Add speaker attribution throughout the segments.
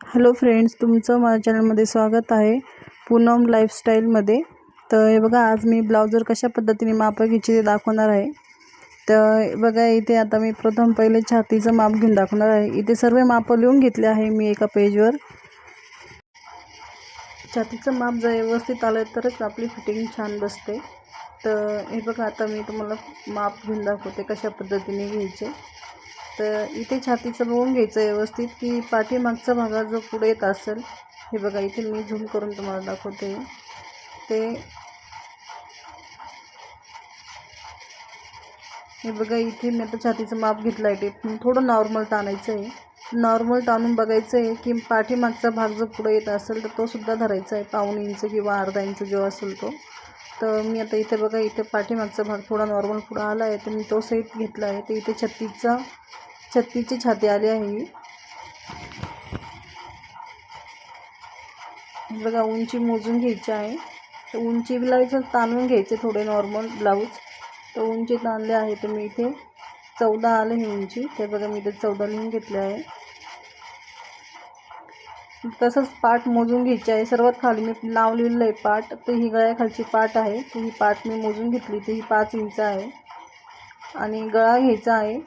Speaker 1: Hello friends तुमचं माझ्या चॅनलमध्ये स्वागत आहे पूनम लाईफस्टाईलमध्ये. तर हे बघा आज मी ब्लाऊजवर कशा पद्धतीने माप घ्यायची ते दाखवणार आहे. तर बघा इथे आता मी प्रथम पहिले छातीचं माप घेऊन दाखवणार आहे. इथे सर्व मापं लिहून घेतले आहे मी एका पेजवर. छातीचं माप जर व्यवस्थित आलं तरच आपली फिटिंग छान बसते. तर हे बघा आता मी तुम्हाला माप घेऊन दाखवते कशा पद्धतीने घ्यायचे. तर इथे छातीचं बघून घ्यायचं व्यवस्थित की पाठीमागचा भागा जो पुढे येत असेल हे बघा इथे मी झूम करून तुम्हाला दाखवते. ते हे बघा इथे मी आता छातीचं माप घेतलं आहे ते. थोडं नॉर्मल ताणायचं आहे नॉर्मल ताणून बघायचं आहे की पाठीमागचा भाग जो पुढे येत असेल तर तो सुद्धा धरायचा आहे पाऊण इंच किंवा अर्धा इंच जो असेल तो. तर मी आता इथे बघा इथे पाठीमागचा भाग थोडा नॉर्मल पुढं आला आहे तर मी तो सहित घेतला आहे तर इथे छत्तीसचा छत्तीसची छाती आली आहे. ही बघा उंची मोजून घ्यायची आहे. तर उंचीला इथं ताणून घ्यायचे थोडे नॉर्मल ब्लाऊज तर उंची ताणले आहे तर मी इथे चौदा आले ही उंची ते बघा मी इथे चौदा लिहून घेतले आहे. तसंच पाट मोजून घ्यायची आहे. सर्वात खाली मी लावलेलं आहे पाट. तर ही गळ्याखालची पाट आहे. तर ही पाट मी मोजून घेतली. तर ही पाच इंच आहे. आणि गळा घ्यायचा आहे.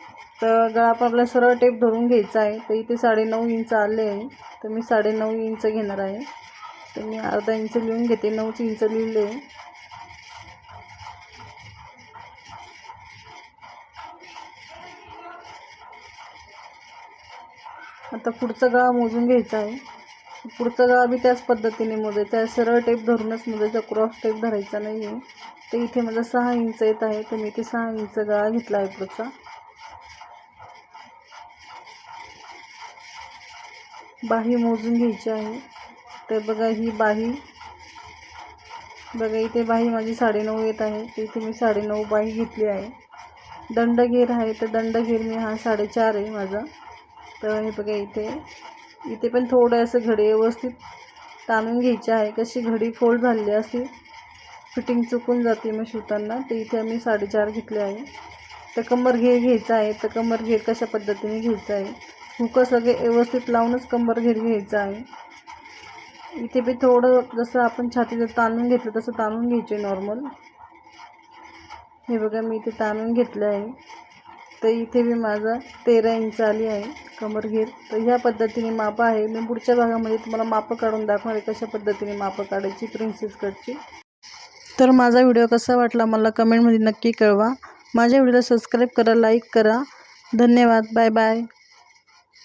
Speaker 1: तर गळा पण आपला सरळ टेप धरून घ्यायचा आहे. तर इथे साडेनऊ इंच आले आहे. तर मी साडेनऊ इंच घेणार आहे. तर मी अर्धा इंच लिहून घेते. नऊच इंच लिहिले आता पुढचा गळा मोजून घ्यायचा आहे. पुढचा गळा बी त्याच पद्धतीने मोजायचा आहे. सरळ टेप धरूनच मोजायचा. क्रॉस टेप धरायचा नाही आहे तर इथे माझा सहा इंच येत आहे. तर मी इथे सहा इंच गळा घेतला आहे पुढचा. बाही मोजून घ्यायची आहे. तर बघा ही बाही बघा इथे बाही माझी साडेनऊ येत आहे. तर इथे मी साडेनऊ बाही घेतली आहे. दंडघेर आहे तर दंडघेर मी हा साडेचार आहे माझा. तर हे बघा इथे इथे पण थोडं असं घडी व्यवस्थित ताणून घ्यायची आहे. कशी घडी फोल्ड झालेली असते फिटिंग चुकून जाते मग शिवताना. तर इथे आम्ही साडेचार घेतले आहे. तर कमर घेर घ्यायचा आहे. तर कमर घेर कशा पद्धतीने घ्यायचं आहे. हुकं सगळे व्यवस्थित लावूनच कंबर घेर घ्यायचं आहे. इथे बी थोडं जसं आपण छातीचं ताणून घेतलं तसं ताणून घ्यायचे नॉर्मल हे बघा मी इथे ताणून घेतलं आहे. तर इथे बी माझा तेरा इंच आली आहे कमर घेर. तर ह्या पद्धतीने मापं आहे. मी पुढच्या भागामध्ये तुम्हाला मापं काढून दाखवणार आहे कशा पद्धतीने मापं काढायची प्रिन्सेस कटची तर माझा व्हिडिओ कसा वाटला मला कमेंटमध्ये नक्की कळवा. माझ्या व्हिडिओला सबस्क्राईब करा लाईक करा. धन्यवाद. Bye bye